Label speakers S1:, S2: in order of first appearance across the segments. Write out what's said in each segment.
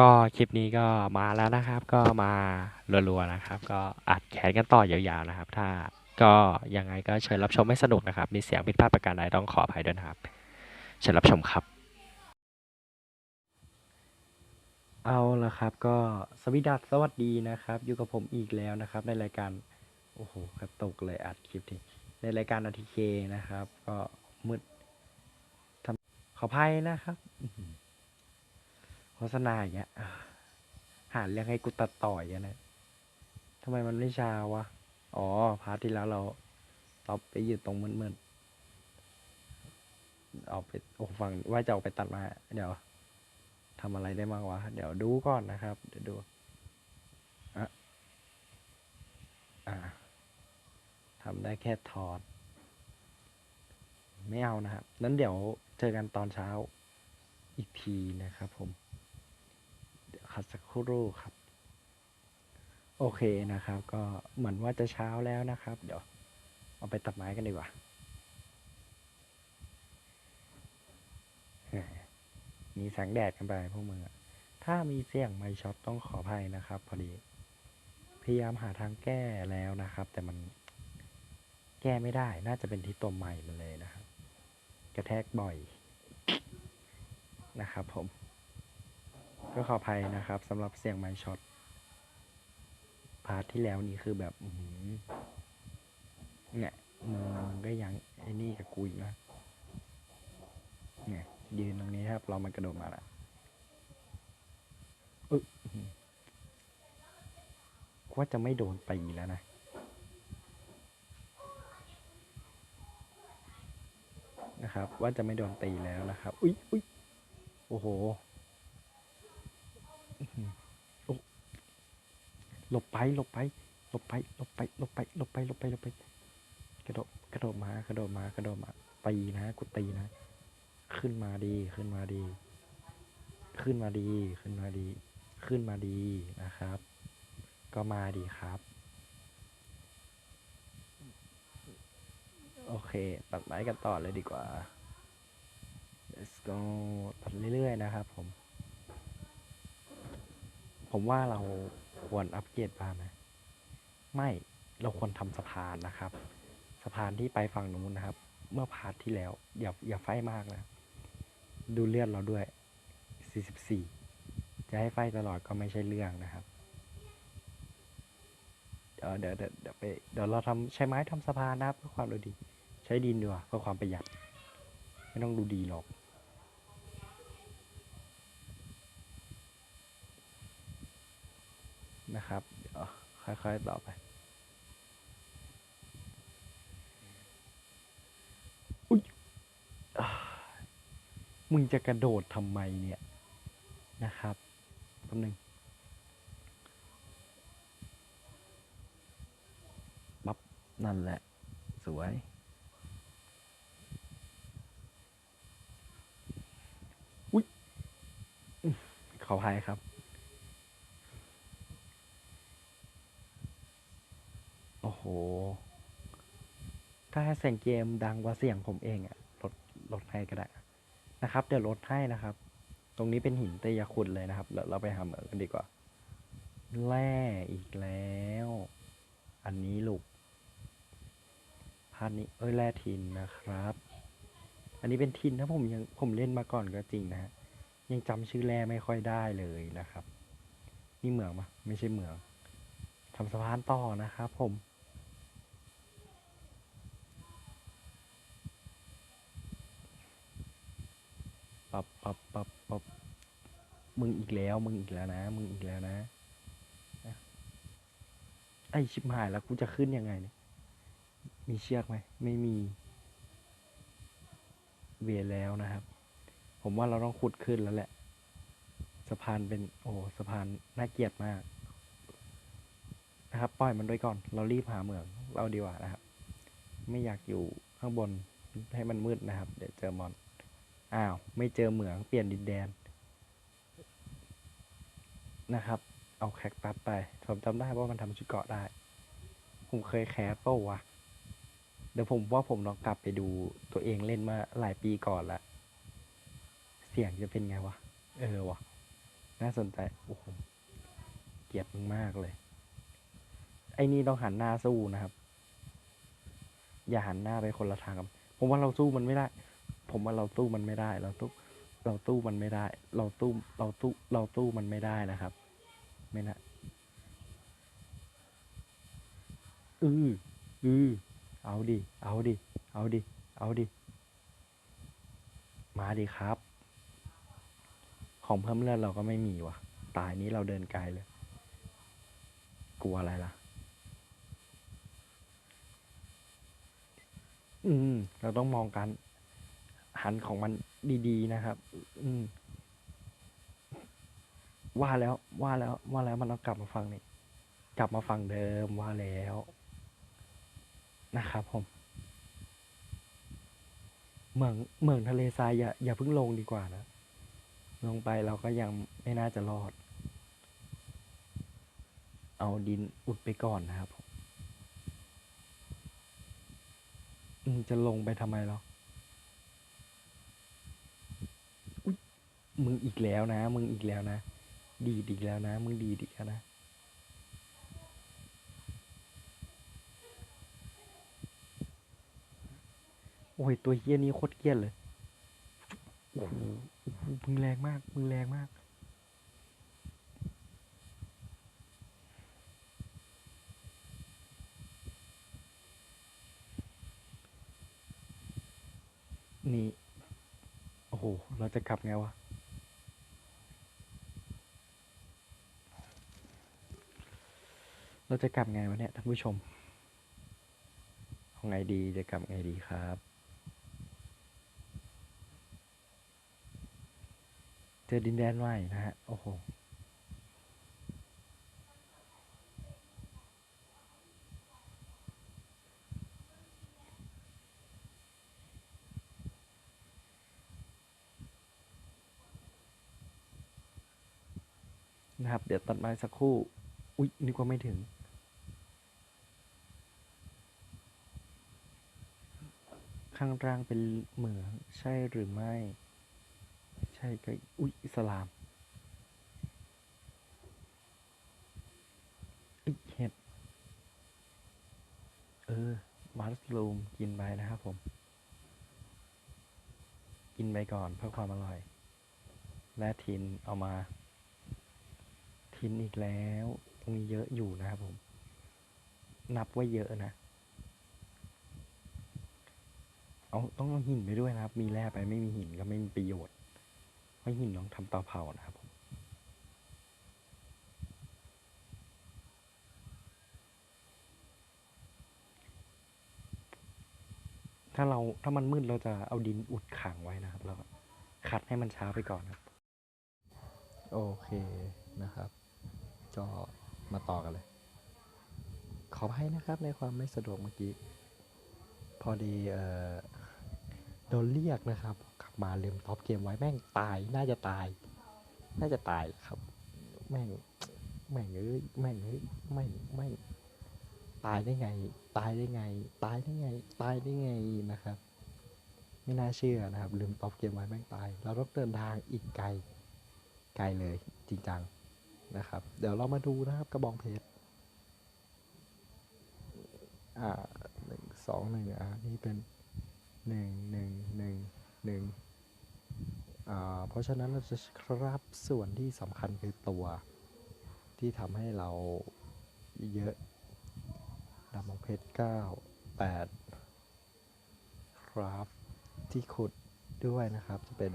S1: ก็คลิปนี้ก็มาแล้วนะครับ ก็มารัวๆนะครับ ก็อัดแขนกันต่อยาวๆนะครับ ถ้าก็ยังไงก็เชิญรับชมให้สนุกนะครับ มีเสียงผิดพลาดประการใดต้องขออภัยด้วยนะครับ เชิญรับชมครับ เอาละครับ ก็สวสดัสสวัสดีนะครับ อยู่กับผมอีกแล้วนะครับ ในรายการโอ้โหกระตกเลยอัดคลิปนี้ในรายการอทีเคนะครับ ก็มืดทำขออภัยนะครับ ฆษณาอย่างเงี้ยหาเรื่องให้กูตัดต่อยกันนะทำไมมันไม่ชาวะ อ๋อ พาร์ทที่แล้วเราเราไปอยู่ตรงมืดๆเอาไปโอ้ฟังว่าจะเอาไปตัดมา เดี๋ยวทำอะไรได้บ้างวะ เดี๋ยวดูก่อนนะครับ เดี๋ยวดูอะอ่าทำได้แค่ถอด ไม่เอานะครับ นั้นเดี๋ยวเจอกันตอนเช้าอีกทีนะครับผม ดี๋ยวคัดสักครู่ครับ โอเคนะครับ ก็เหมือนว่าจะเช้าแล้วนะครับ เดี๋ยวเอาไปตัดไม้กันดีกว่ามีแสงแดดกันไปพวกมึงอถ้ามีเสียงไม่ช็อตต้องขออภัยนะครับ พอดี พยายามหาทางแก้แล้วนะครับ แต่มันแก้ไม่ได้ น่าจะเป็นที่ตัวใหม่มันเลยนะครับ กระแทกบ่อยนะครับผม ก็ขออภัยนะครับสำหรับเสียงไมค์ช็อตพาร์ทที่แล้วนี่คือแบบเนี่ยมึงมึงก็ยังไอ้นี่กับกูอีกนะเนี่ยยืนตรงนี้ครับ เรามันกระโดดมาละเออว่าจะไม่โดนตีแล้วนะนะครับ ว่าจะไม่โดนตีแล้วนะครับ อุ้ยอุ้ยโอ้โห หือโอ้หลบไปหลบไปหลบไปหลบไปหลบไปหลบไปหลบไปหลบไป กระโดดกระโดดมากระโดดมากระโดดมาตีนะกูตีนะ ขึ้นมาดีขึ้นมาดี ขึ้นมาดีขึ้นมาดี ขึ้นมาดีนะครับ ก็มาดีครับ โอเค ตัดไม้กันต่อเลยดีกว่า let's go ตัดเรื่อยๆนะครับผม ผมว่าเราควรอัปเกรดบ้านไหมไม่เราควรทำสะพานนะครับ สะพานที่ไปฝั่งนู้นนะครับ เมื่อพาร์ทที่แล้ว อย่าอย่าไฟมากนะ ดูเลือดเราด้วย 44 จะให้ไฟตลอดก็ไม่ใช่เรื่องนะครับ เดี๋ยวเดี๋ยวเดี๋ยวเดี๋ยวไปเดี๋ยวเราทำใช้ไม้ทำสะพานนะเพื่อความดูดี ใช้ดินดีกว่าเพื่อความประหยัด ไม่ต้องดูดีหรอก นะครับ เดี๋ยวค่อยๆต่อไปอุ้ยมึงจะกระโดดทำไมเนี่ยนะครับแป๊บนึงปั๊บนั่นแหละ สวยอุ้ยขออภัยครับ โอ้โห ถ้าเสียงเกมดังกว่าเสียงผมเองอะลดลดให้ก็ได้นะครับ เดี๋ยวลดให้นะครับ ตรงนี้เป็นหินเตยคุณเลยนะครับ เราเราไปหาเหมืองกันดีกว่า แร่อีกแล้ว อันนี้ลูกพาร์ทนี้เอ้ยแร่ทินนะครับ อันนี้เป็นทินนะผมยังผมเล่นมาก่อนก็จริงนะฮะยังจำชื่อแร่ไม่ค่อยได้เลยนะครับ นี่เหมืองปะไม่ใช่เหมืองทำสะพานต่อนะครับผม ปับปับปับปับมึงอีกแล้ว มึงอีกแล้วนะ มึงอีกแล้วนะ ไอชิบหายแล้วกูจะขึ้นยังไงเนี่ย มีเชือกไหม ไม่มี เวียแล้วนะครับ ผมว่าเราต้องขุดขึ้นแล้วแหละ สะพานเป็น โอ้ สะพานน่าเกลียดมาก นะครับ ปล่อยมันด้วยก่อน เรารีบหาเหมือง เราดีกว่านะครับ ไม่อยากอยู่ข้างบนให้มันมืดนะครับ เดี๋ยวเจอมอน อ้าว ไม่เจอเหมืองเปลี่ยนดินแดน นะครับ เอาแคคตัสไปผมจำได้ว่ามันทำชุดเกาะได้ ผมเคยแคสเป้าวะเดี๋ยวผมว่าผมลองกลับไปดูตัวเองเล่นมาหลายปีก่อนละ เสียงจะเป็นไงวะ เออวะน่าสนใจ โอ้โห เกลียดมึงมากเลย ไอ้นี่ต้องหันหน้าสู้นะครับ อย่าหันหน้าไปคนละทางผมว่าเราสู้มันไม่ได้ ผมว่าเราสู้มันไม่ได้ เราสู้เราสู้มันไม่ได้ เราสู้เราสู้เราสู้มันไม่ได้นะครับ ไม่นะอืออือเอาดิเอาดิเอาดิเอาดิมาดิครับ ของเพิ่มเลือดเราก็ไม่มีว่ะ ตายนี้เราเดินไกลเลย กลัวอะไรล่ะ อืม เราต้องมองการ หันของมันดีๆนะครับ อืม ว่าแล้วว่าแล้วว่าแล้วมันต้องกลับมาฟังนี่กลับมาฟังเดิมว่าแล้วนะครับผมเหมืองเหมืองทะเลทรายอย่าอย่าเพิ่งลงดีกว่านะ ลงไปเราก็ยังไม่น่าจะรอด เอาดินอุดไปก่อนนะครับผมอืมจะลงไปทำไมเราอุ๊ย มึงอีกแล้วนะ มึงอีกแล้วนะ ดีดอีกแล้วนะ มึงดีดอีกแล้วนะ โอ้ย ตัวเฮี้ยนี้โคตรเกลียดเลยโอ้โหโอ้โหมึงแรงมาก มึงแรงมาก นี่ โอ้โห เราจะกลับไงวะ เราจะกลับไงวะเนี่ยท่านผู้ชมเอาไงดีจะกลับไงดีครับ เจอดินแดนใหม่นะฮะ โอ้โหนะครับ เดี๋ยวตัดไม้สักครู่ อุ๊ยนึกว่าไม่ถึง ข้างล่างเป็นเหมือง ใช่หรือไม่ ใช่ก็อุ๊ย อิสลามอุ๊ยเห็ด เออ มัสลูม กินไปนะครับผม กินไปก่อนเพื่อความอร่อย และทินเอามา ทินอีกแล้ว ตรงนี้เยอะอยู่นะครับผม นับว่าเยอะนะ เอาต้องเอาหินไปด้วยนะครับ มีแร่ไปไม่มีหินก็ไม่มีประโยชน์เพราะหินต้องทำเตาเผานะครับผมถ้าเราถ้ามันมืดเราจะเอาดินอุดขังไว้นะครับแล้วคัดให้มันช้าไปก่อนครับ โอเคนะครับก็มาต่อกันเลย ขออภัยนะครับในความไม่สะดวกเมื่อกี้ พอดีเอ่อ โดนเรียกนะครับ กลับมาลืมท็อปเกมไว้แม่งตายน่าจะตาย น่าจะตายครับ แม่งแม่งเอ้ยแม่งเอ้ยแม่งแม่งตายได้ไง ตายได้ไง ตายได้ไง ตายได้ไงนะครับ ไม่น่าเชื่อนะครับ ลืมท็อปเกมไว้แม่งตาย เราต้องเดินทางอีกไกล ไกลเลยจริงจังนะครับ เดี๋ยวเรามาดูนะครับกระบองเพชร อ่าหนึ่งสองหนึ่งอ่านี่เป็น หนึ่งหนึ่งหนึ่งหนึ่งเพราะฉะนั้นเราจะครับส่วนที่สำคัญคือตัวที่ทำให้เราเยอะดำมงเพชรเก้าแปดครับที่ขุดด้วยนะครับจะเป็น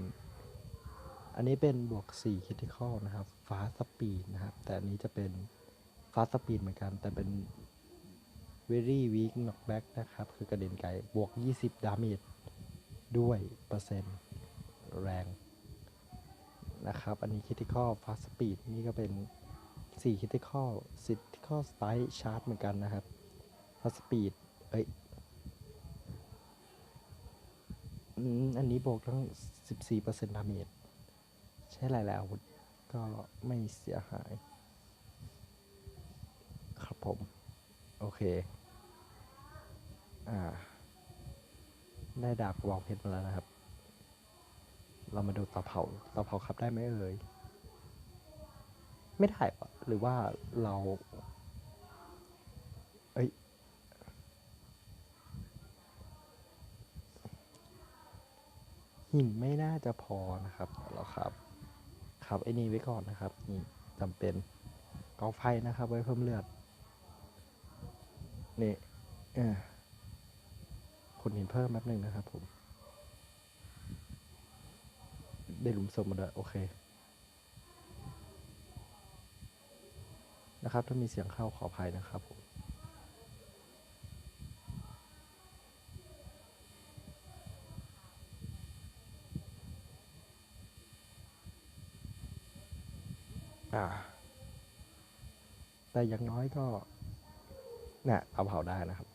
S1: อันนี้เป็นบวก4 critical นะครับ ฟ้าสปีดนะครับ แต่อันนี้จะเป็นฟ้าสปีดเหมือนกัน แต่เป็น very weak knockback นะครับ คือกระเด็นไกลบวก 20 ดาเมจด้วยเปอร์เซ็นต์แรงนะครับ อันนี้ critical fast speed นี่ก็เป็น 4 critical critical strike charge เหมือนกันนะครับ fast speed เอ้ยอันนี้บวกทั้ง 14%ดาเมจใช้หลายๆอาวุธก็ไม่เสียหาย ครับผม โอเค ได้ดาบกระบอกเพชรมาแล้วนะครับ เรามาดูเตาเผาเตาเผาขับได้ไหมเอ่ย ไม่ได้ปะหรือว่าเรา เอ้ย หินไม่น่าจะพอนะครับเราครับครับไอ้นี่ไว้ก่อนนะครับ นี่จำเป็นกองไฟนะครับ ไว้เพิ่มเลือด นี่ เออ คนหินเพิ่มแป๊บหนึ่งนะครับผม ได้หลุมศพมาด้วยโอเค นะครับ ถ้ามีเสียงเข้าขออภัยนะครับผมแต่อย่างน้อยก็เนี่ยเอาเผาได้นะครับ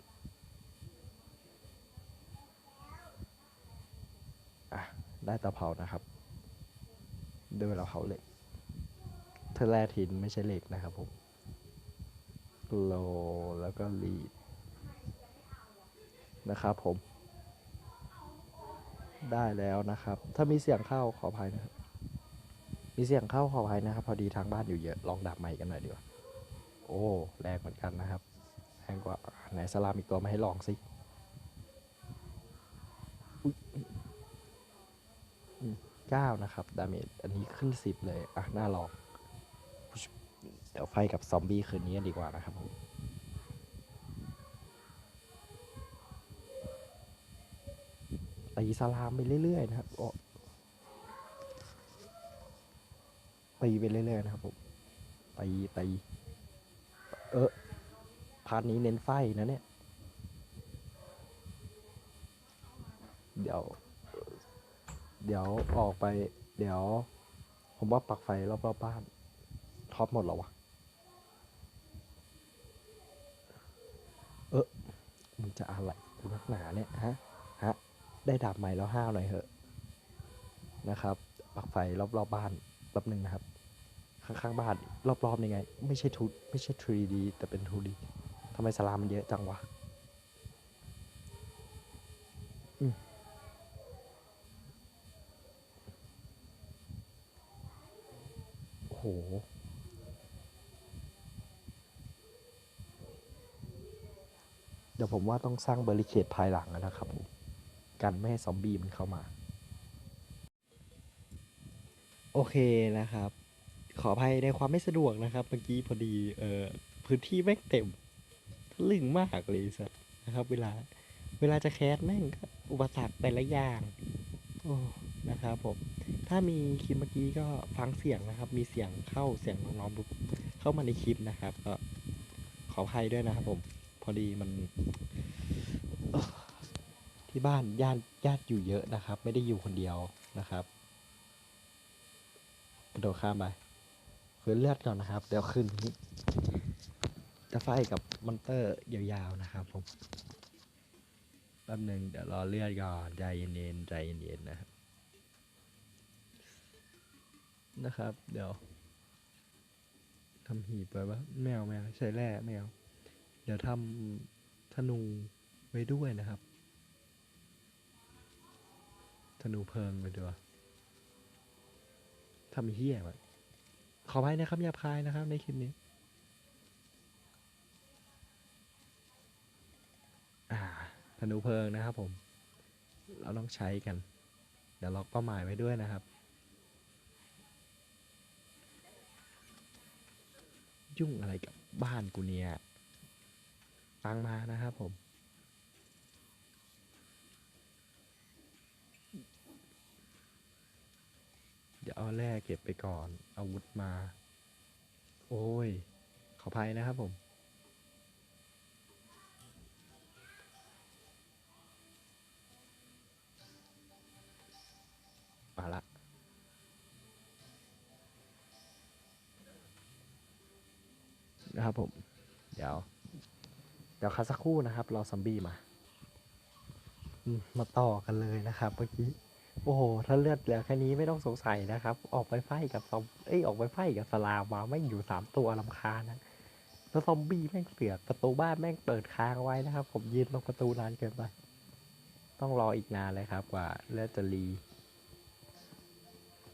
S1: อะ ได้ตาเผานะครับด้วยเวลาเผาเหล็กเทอแร่ทินไม่ใช่เหล็กนะครับผมโลแล้วก็รีดนะครับผม ได้แล้วนะครับ ถ้ามีเสียงเข้าขออภัยนะครับ มีเสียงเข้าขออภัยนะครับ พอดีทางบ้านอยู่เยอะ ลองดับไมค์กันหน่อยดีกว่า โอ้ แรงเหมือนกันนะครับ แรงกว่าไหนสลามอีกตัวมาให้ลองสิ 9 นะครับ ดาเมจอันนี้ขึ้น 10 เลย อะ น่าลอง เดี๋ยวไฟกับซอมบี้คืนนี้ดีกว่านะครับผมตีสลามไปเรื่อย ๆ นะครับตีไปเรื่อย ๆ นะครับผมตีตีเออพาร์ทนี้เน้นไฟนะเนี่ย เดี๋ยว เดี๋ยวออกไป เดี๋ยว ผมว่าปักไฟรอบๆบ้านท็อปหมดแล้ววะเออมึงจะอะไรกูนักหนาเนี่ยฮะฮะได้ดาบใหม่แล้วห้าวหน่อยเหอะนะครับ ปักไฟรอบๆบบ้านแป๊บหนึ่งนะครับ ข้างๆบ้านรอบๆนี่ไง ไม่ใช่ทูไม่ใช่ 3D แต่เป็น 2D ทำไมสลามมันเยอะจังวะอืม โห เดี๋ยวผมว่าต้องสร้างบริเคดภายหลังนะครับผมกันไม่ให้ซอมบี้มันเข้ามา โอเคนะครับ ขออภัยในความไม่สะดวกนะครับ เมื่อกี้พอดีเอ่อพื้นที่แม่งเต็มทะลึ่งมากเลยสัสนะครับ เวลาเวลาจะแคสแม่งก็อุปสรรคแต่ละอย่าง โอ้ นะครับผม ถ้ามีคลิปเมื่อกี้ก็ฟังเสียงนะครับ มีเสียงเข้าเสียงน้องๆเข้ามาในคลิปนะครับก็ขออภัยด้วยนะครับผมพอดีมัน ที่บ้านญาติญาติอยู่เยอะนะครับ ไม่ได้อยู่คนเดียวนะครับกระโดดข้ามไปฟื้นเลือดก่อนนะครับ เดี๋ยวขึ้นจะไฟกับมอนเตอร์ยาวๆนะครับผมแป๊บหนึ่งเดี๋ยวรอเลือดก่อนใจเย็นๆใจเย็นๆนะครับ นะครับ เดี๋ยวทำหีบไปว่าแมวแมวใช้แร่แมว เดี๋ยวทำธนูไว้ด้วยนะครับ ธนูเพลิงไปด้วยทำเฮี้ยไว้ขออภัยนะครับอย่าพายนะครับ ในคลิปนี้อาธนูเพลิงนะครับผม เราต้องใช้กัน เดี๋ยวล็อกเป้าหมายไว้ด้วยนะครับ ยุ่งอะไรกับบ้านกูเนี่ย ฟังมานะครับผม เดี๋ยวเอาแร่เก็บไปก่อน อาวุธมา โอ้ย ขออภัยนะครับผมมาละ นะครับผม เดี๋ยว เดี๋ยวคัสักครู่นะครับ รอซอมบี้มามาต่อกันเลยนะครับเมื่อกี้ โอ้โห ถ้าเลือดเหลือแค่นี้ไม่ต้องสงสัยนะครับ ออกไปไฟกับซอมเอ้ยออกไปไฟกับสลามมาไม่อยู่สามตัวลำคานะแล้วซอมบี้แม่งเสือกประตูบ้านแม่งเปิดค้างไว้นะครับ ผมยืนตรงประตูนานเกินไป ต้องรออีกนานเลยครับกว่าเลือดจะรี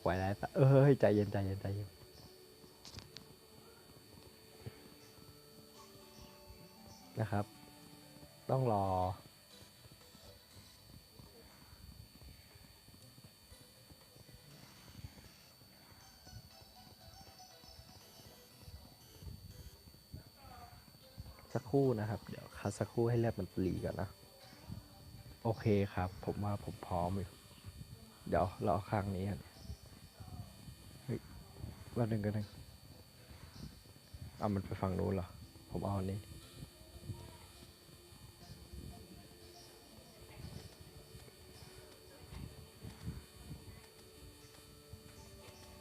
S1: ไหวแล้วเอ้ยใจเย็นใจเย็นใจเย็น นะครับ ต้องรอ สักครู่นะครับ เดี๋ยวคัดสักครู่ให้เลือดมันปรีก่อนนะ โอเคครับ ผมว่าผมพร้อมอยู่เดี๋ยวรอข้างนี้กันเฮ้ยวันหนึ่งกันหนึ่งเอามันไปฝั่งนู้นเหรอ ผมเอาอันนี้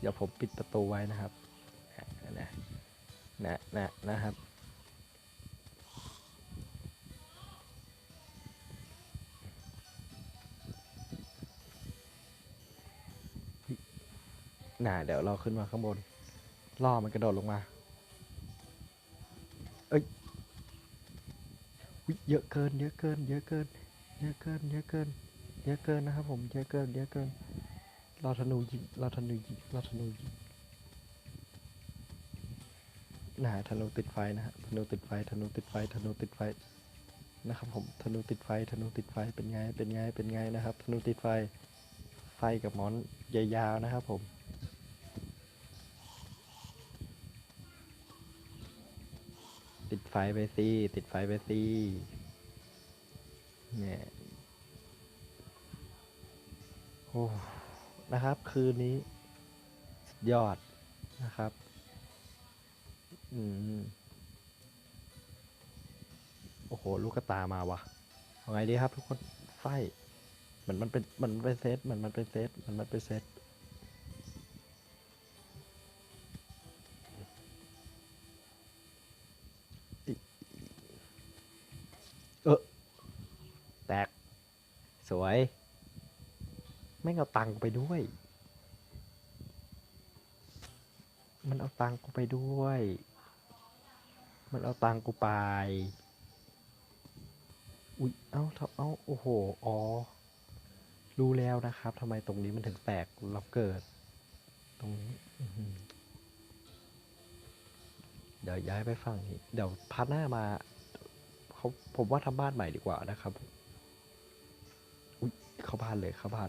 S1: ดี๋ยวผมปิดประตูไว้นะครับนะนะนะนะครับ น่ะเดี๋ยวเราขึ้นมาข้างบน ล่อมันกระโดดลงมา เอ้ยอุ๊ยเยอะเกิน เยอะเกิน เยอะเกิน เยอะเกิน เยอะเกิน เยอะเกินนะครับผม เยอะเกิน เยอะเกิน เราธนูยิงเราธนูยิงเราธนูยิงน่ะธนูติดไฟนะฮะธนูติดไฟธนูติดไฟธนูติดไฟนะครับผมธนูติดไฟธนูติดไฟเป็นไงเป็นไงเป็นไงนะครับธนูติดไฟไฟกับหมอนยาวๆนะครับผมติดไฟไปสิติดไฟไปสิเนี่ยโอ้ นะครับ คืนนี้สุดยอดนะครับ อืม โอ้โห ลูกกระตามาวะเอาไงดีครับทุกคนไฟเหมือนมันเป็นเหมันมันเป็นเซตมือนมันเป็นเซตมือนมันเป็นเซตเออแตก สวย ม่งเอาตังค์กูไปด้วย มันเอาตังค์กูไปด้วย มันเอาตังค์กูไป อุ๊ย เอ้าทำเอ้า โอ้โห อ๋อ รู้แล้วนะครับทำไมตรงนี้มันถึงแตกเราเกิด ตรงนี้ เดี๋ยวย้ายไปฝั่งนี้ เดี๋ยวพาร์ทหน้ามาเขาผมว่าทำบ้านใหม่ดีกว่านะครับ อุ๊ย เข้าบ้านเลยเข้าบ้าน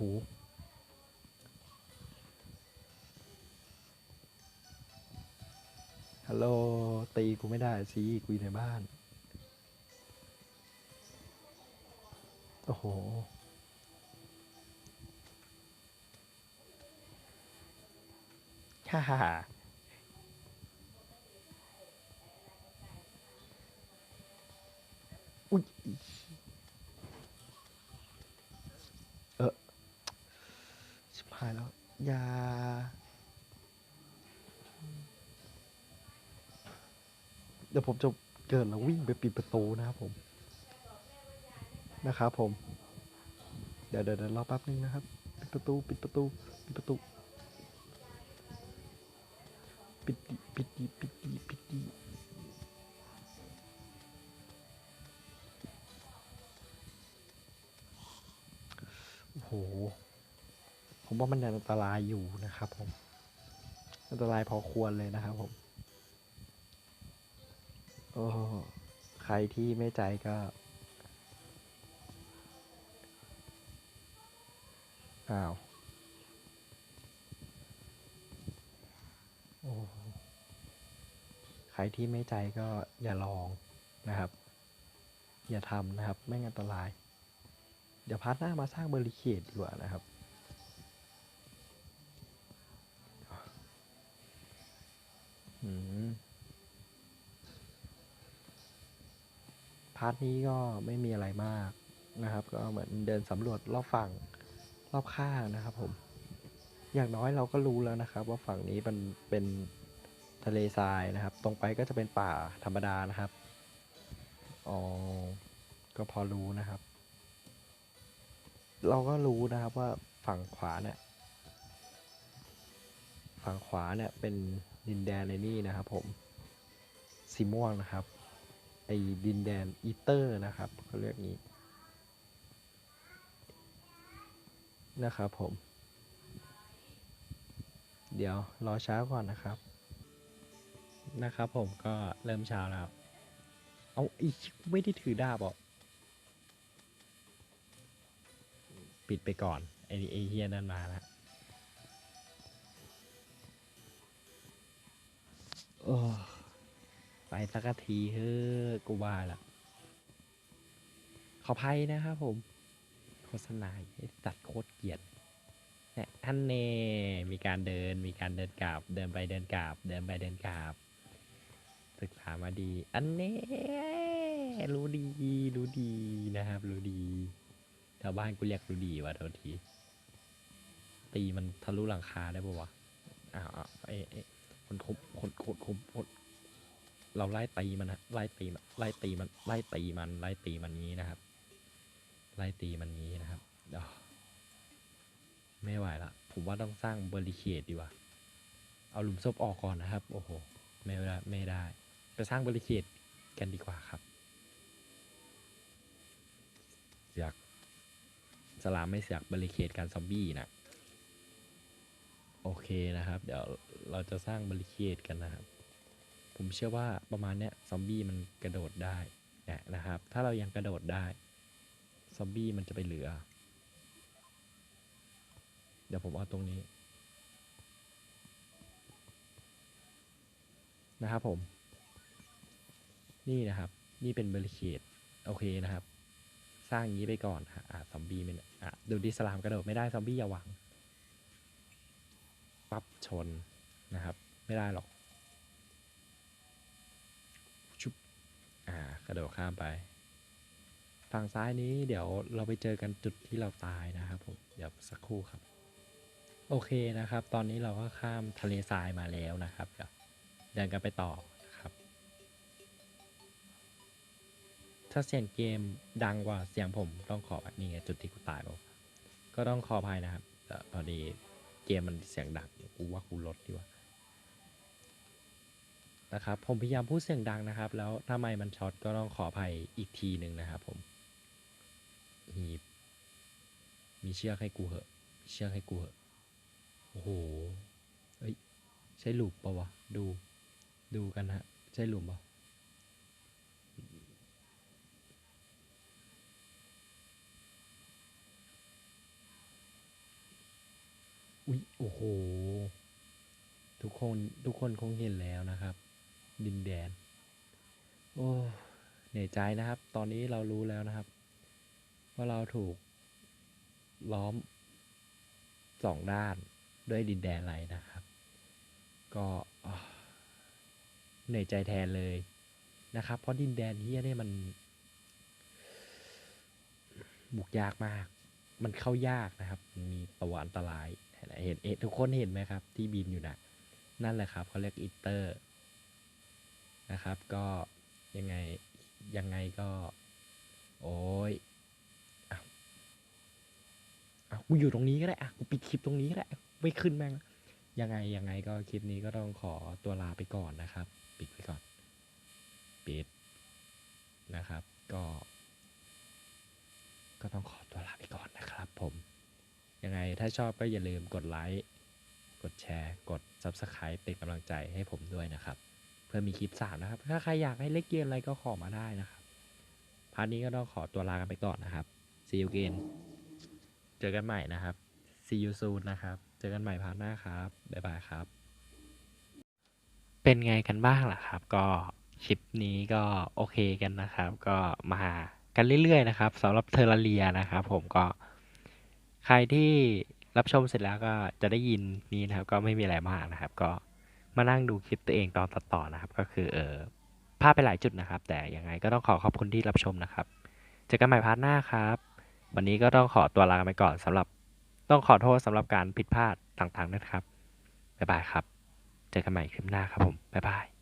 S1: หฮัลโหล ตีกูไม่ได้สิกูอยู่ในบ้าน โอ้โห ฮ่าฮ่าฮ่าอุ๊ย เออชิบ หายแล้ว ยา เดี๋ยวผมจะเกิดแล้ววิ่งไปปิดประตูนะครับผม นะครับผม เดี๋ยวเดี๋ยวรอแป๊บนึงนะครับ ปิดประตูปิดประตู ปิดประตู ปิดปิดปิด ว่ามันยังอันตรายอยู่นะครับผมอันตรายพอควรเลยนะครับผมโอ้ใครที่ไม่ใจก็ อ้าว โอ้ใครที่ไม่ใจก็อย่าลองนะครับ อย่าทำนะครับ ไม่งั้นอันตราย เดี๋ยวพาร์ทหน้ามาสร้างเบริเคดดีกว่านะครับ พาร์ทนี้ก็ไม่มีอะไรมากนะครับ ก็เหมือนเดินสำรวจรอบฝั่งรอบข้างนะครับผม อย่างน้อยเราก็รู้แล้วนะครับ ว่าฝั่งนี้มันเป็นทะเลทรายนะครับ ตรงไปก็จะเป็นป่าธรรมดานะครับอ๋อก็พอรู้นะครับ เราก็รู้นะครับว่าฝั่งขวาเนี่ยฝั่งขวาเนี่ยเป็นดินแดนในนี่นะครับผมสีม่วงนะครับ ไอ้ดินแดนอีเตอร์นะครับเขาเรียกงี้นะครับผม เดี๋ยวรอช้าก่อนนะครับ นะครับผมก็เริ่มเช้าแล้ว เอาอีกไม่ได้ถือดาบเหรอปิดไปก่อนไอ้ไอ้เฮียนั่นมาแล้วโอ้ ไปสักทีเฮ้อกูว่าละขอภัยนะครับผม โฆษณาให้ตัดโคตรเกลียดเนี่ยท่านเน่มีการเดินมีการเดินกลับเดินไปเดินกลับเดินไปเดินกลับศึกษามาดี อันเน่รู้ดีรู้ดีนะครับ รู้ดีชาวบ้านกูเรียกรู้ดีว่ะโทษทีตีมันทะลุหลังคาได้ปะวะอ้าวอ้าวเอ๊ะคนคุมคนคนคุมคน เราไล่ตีมันนะไล่ตีมันไล่ตีมันไล่ตีมันไล่ตีมันงี้นะครับ ไล่ตีมันงี้นะครับเดี๋ยวไม่ไหวละผมว่าต้องสร้างบริเคดดีกว่า เอาหลุมศพออกก่อนนะครับ โอ้โหไม่ได้ไม่ได้ ไปสร้างบริเคดกันดีกว่าครับเสือกสลามไม่เสือกบริเคดกันซอมบี้นะโอเคนะครับ เดี๋ยวเราจะสร้างบริเคดกันนะครับ ผมเชื่อว่าประมาณเนี้ยซอมบี้มันกระโดดได้เนี่ยนะครับ ถ้าเรายังกระโดดได้ซอมบี้มันจะไปเหลือ เดี๋ยวผมเอาตรงนี้นะครับผม นี่นะครับ นี่เป็นบริเคดโอเคนะครับ สร้างอย่างนี้ไปก่อนฮะอะซอมบี้มันอะดูดิสลามกระโดดไม่ได้ซอมบี้อย่าหวัง ปั๊บชนนะครับ ไม่ได้หรอก ชุบ อ่ากระโดดข้ามไป ฝั่งซ้ายนี้เดี๋ยวเราไปเจอกันจุดที่เราตายนะครับผมเดี๋ยวสักครู่ครับ โอเคนะครับ ตอนนี้เราก็ข้ามทะเลทรายมาแล้วนะครับ เดี๋ยวเดินกันไปต่อนะครับ ถ้าเสียงเกมดังกว่าเสียงผมต้องขอนี่ไงจุดที่กูตายเปล่าก็ต้องขออภัยนะครับพอดีเกมมันเสียงดังกูว่ากูลดดีกว่า นะครับ ผมพยายามพูดเสียงดังนะครับ แล้วถ้าไม่มันช็อตก็ต้องขออภัยอีกทีหนึ่งนะครับผมหีบมีเชือกให้กูเหอะเชือกให้กูเหอะโอ้โหเอ้ยใช่หลุมปะวะ ดู ดูกันฮะ ใช่หลุมปะอุ๊ย โอ้โห ทุกคน ทุกคนคงเห็นแล้วนะครับ ดินแดน โอ้เหนื่อยใจนะครับ ตอนนี้เรารู้แล้วนะครับ ว่าเราถูกล้อมสองด้านด้วยดินแดนอะไรนะครับ ก็เหนื่อยใจแทนเลยนะครับ เพราะดินแดนเฮียเนี่ยมัน บุกยากมาก มันเข้ายากนะครับมีตัวอันตรายเห็นเห็นทุกคนเห็นไหมครับ ที่บินอยู่นะนั่นแหละครับเขาเรียกอิตเตอร์ นะครับ ก็ยังไงยังไงก็ โอ้ยอะอะกูอยู่ตรงนี้ก็ได้อะกูปิดคลิปตรงนี้ก็ได้ไม่ขึ้นแม่งยังไงยังไงก็คลิปนี้ก็ต้องขอตัวลาไปก่อนนะครับ ปิดไปก่อน ปิดนะครับ ก็ ก็ต้องขอตัวลาไปก่อนนะครับ ผม ยังไงถ้าชอบก็อย่าลืมกดไลค์กดแชร์ กด Subscribe เป็นกำลังใจให้ผมด้วยนะครับ เพื่อมีคลิปสามนะครับ ถ้าใครอยากให้เล่นเกมอะไรก็ขอมาได้นะครับพาร์ทนี้ก็ต้องขอตัวลากันไปก่อนนะครับ see you again เจอกันใหม่นะครับ see you soon นะครับ เจอกันใหม่พาร์ทหน้าครับ บ๊ายบายครับ เป็นไงกันบ้างล่ะครับ ก็คลิปนี้ก็โอเคกันนะครับ ก็มากันเรื่อยๆนะครับสำหรับเทอร์เรียนะครับผมก็ใครที่รับชมเสร็จแล้วก็จะได้ยินนี้นะครับ ก็ไม่มีอะไรมากนะครับ ก็ มานั่งดูคลิปตัวเองตอนตัดต่อนะครับ ก็คือเออพลาดไปหลายจุดนะครับ แต่ยังไงก็ต้องขอขอบคุณที่รับชมนะครับเจอกันใหม่พาร์ทหน้าครับ วันนี้ก็ต้องขอตัวลาไปก่อนสำหรับต้องขอโทษสำหรับการผิดพลาดต่างๆนะครับบ๊ายบายครับ เจอกันใหม่คลิปหน้าครับผมบ๊ายบาย